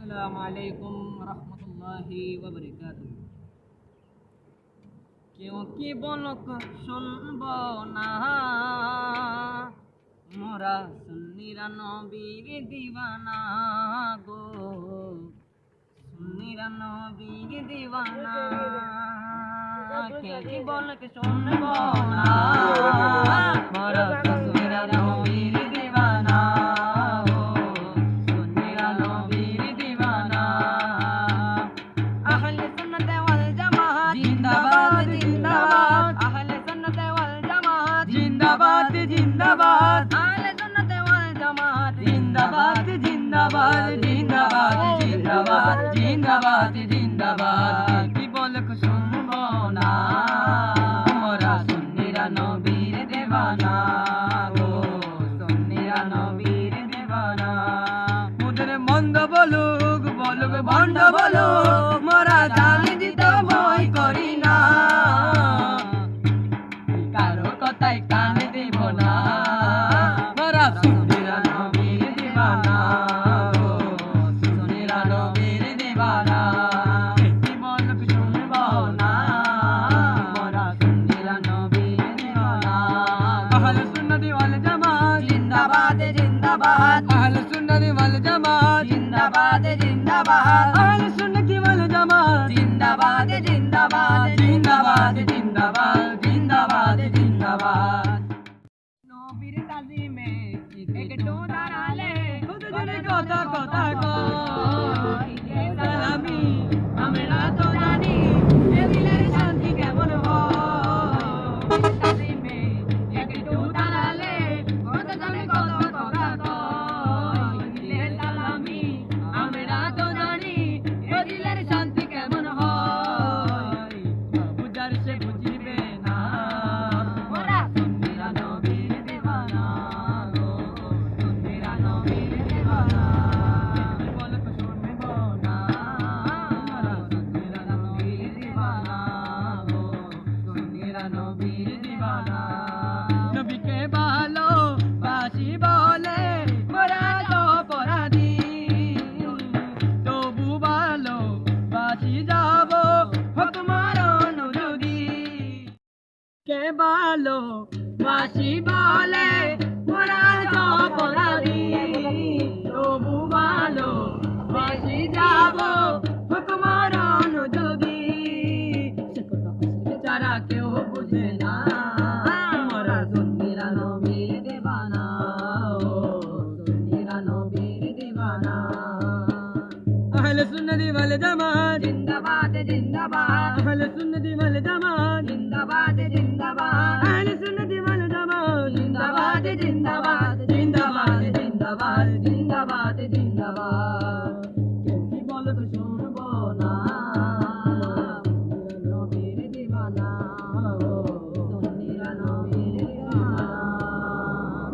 আসসালামু আলাইকুম রহমতুল্লাহি ওয়াবারাকাতু কেউ কি বলক শুনব না? মোরা সুন্নিরা নবীর দিবানা গো। সুন্নিরা নবীর দিবানা কে কি বলক শুনব না? মোরা জিন্দাবাদ। আহলে সুন্নাত ওয়াল জামাত। জিন্দাবাদ জিন্দাবাদ জিন্দাবাদ জিন্দাবাদ জিন্দাবাদ জিন্দাবাদ। কি বলক শুনব দিবানা কি বলুক শুনব না মোরা সুনিরা নবীর দিবানা আহলে সুন্নতি ওয়াল জামাত, জিন্দাবাদ জিন্দাবাদ। আহলে সুন্নতি ওয়াল জামাত, জিন্দাবাদ জিন্দাবাদ। আহলে সুন্নতি ওয়াল Dámela toda. বাসি বলে মোরা তো তবু ভালো বাসি যাব হকমার অনুরোধী কে ভালো বাসি বলে আহলে সুন্নতি ওয়াল জামাত জিন্দাবাদ জিন্দাবাদ আহলে সুন্নতি ওয়াল জামাত জিন্দাবাদ জিন্দাবাদ আহলে সুন্নতি ওয়াল জামাত জিন্দাবাদ জিন্দাবাদ জিন্দাবাদ জিন্দাবাদ জিন্দাবাদ জিন্দাবাদ